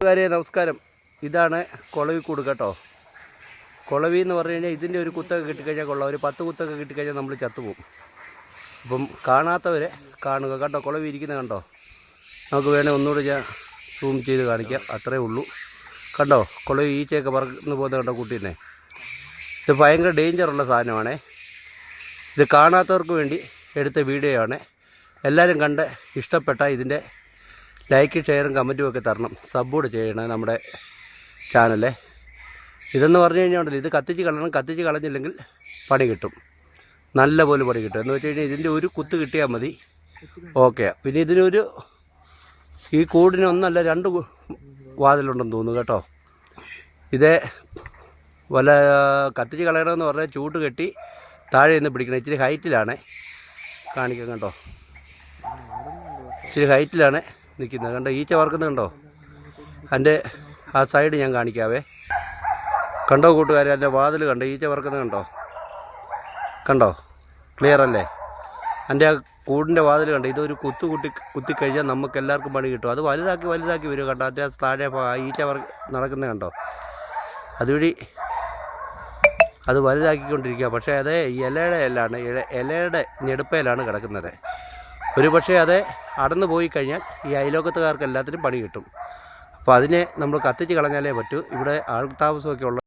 കൂട്ടുകാരെ നമസ്കാരം. ഇതാണ് കുളവിക്കൂട് കേട്ടോ. കുളവി എന്ന് പറഞ്ഞു കഴിഞ്ഞാൽ ഇതിന്റെ ഒരു കുത്തൊക്കെ കിട്ടിക്കഴിഞ്ഞാൽ കൊള്ളാം. ഒരു പത്ത് കുത്തൊക്കെ കിട്ടിക്കഴിഞ്ഞാൽ നമ്മൾ ചത്തുപോകും. അപ്പം കാണാത്തവരെ കാണുക. കേട്ടോ കുളവി ഇരിക്കുന്നത് കണ്ടോ? നമുക്ക് വേണേൽ ഒന്നുകൂടെ ഞാൻ സൂം ചെയ്ത് കാണിക്കാം. അത്രേ ഉള്ളൂ. കണ്ടോ കുളവി ഈച്ചയൊക്കെ പറന്ന് പോകുന്ന കണ്ടോ കുട്ടീനെ? ഇത് ഭയങ്കര ഡേഞ്ചറുള്ള സാധനമാണേ. ഇത് കാണാത്തവർക്ക് വേണ്ടി എടുത്ത വീഡിയോ ആണ് എല്ലാവരും കണ്ട് ഇഷ്ടപ്പെട്ട ഇതിന്റെ ലൈക്ക് ഷെയറും കമന്റും ഒക്കെ തരണം. സബ്ബൂടെ ചെയ്യണം നമ്മുടെ ചാനലേ ഇതെന്ന് പറഞ്ഞു കഴിഞ്ഞാൽ ഉണ്ടല്ലോ ഇത് കത്തിച്ച് കളയണം കത്തിച്ച് കളഞ്ഞില്ലെങ്കിൽ പണി കിട്ടും. നല്ല പോലെ പണി കിട്ടും. എന്ന് വെച്ച് കഴിഞ്ഞാൽ ഇതിന്റെ ഒരു കുത്ത് കിട്ടിയാൽ മതി. ഓക്കെ പിന്നെ ഇതിനൊരു ഈ കൂടിന് ഒന്നല്ല രണ്ട് വാതിലുണ്ടെന്ന് തോന്നുന്നു കേട്ടോ. ഇതേ വല്ല കത്തിച്ച് കളയണമെന്ന് പറഞ്ഞാൽ ചൂട് കെട്ടി താഴെ നിന്ന് പിടിക്കണം. ഇച്ചിരി ഹൈറ്റിലാണ് കാണിക്കാം കേട്ടോ. ഇച്ചിരി ഹൈറ്റിലാണ് നിൽക്കുന്നത്. കണ്ടോ ഈച്ച വറക്കുന്നുണ്ടോ എന്റെ ആ സൈഡ് ഞാൻ കാണിക്കാവേ. കണ്ടോ കൂട്ടുകാരെ എന്റെ വാതിൽ കണ്ടോ? ഈച്ച വറക്കുന്നത് കണ്ടോ? കണ്ടോ? ക്ലിയർ അല്ലേ? എന്റെ ആ കൂടിന്റെ വാതിൽ കണ്ടോ? ഇതൊരു കുത്തു കുത്തി കുത്തിക്കഴിഞ്ഞാൽ നമുക്ക് എല്ലാവർക്കും പണി കിട്ടും. അത് വലുതാക്കി വലുതാക്കി വരും കണ്ടോ അതിന്റെ താഴെ ഈച്ച വറ നടക്കുന്നത് കണ്ടോ? അതുവഴി അത് വലുതാക്കിക്കൊണ്ടിരിക്കുക. പക്ഷേ അതേ ഇലയുടെ എല്ലാണ് ഇല ഇലയുടെ ഞെടുപ്പയിലാണ് കിടക്കുന്നത്. ഒരു പക്ഷേ അത് അടന്നു പോയി കഴിഞ്ഞാൽ ഈ അയലോക്കത്തുകാർക്ക് എല്ലാത്തിനും പണി കിട്ടും. അപ്പോൾ അതിനെ നമ്മൾ കത്തിച്ച് കളഞ്ഞാലേ പറ്റൂ. ഇവിടെ ആൾ താമസമൊക്കെ ഉള്ള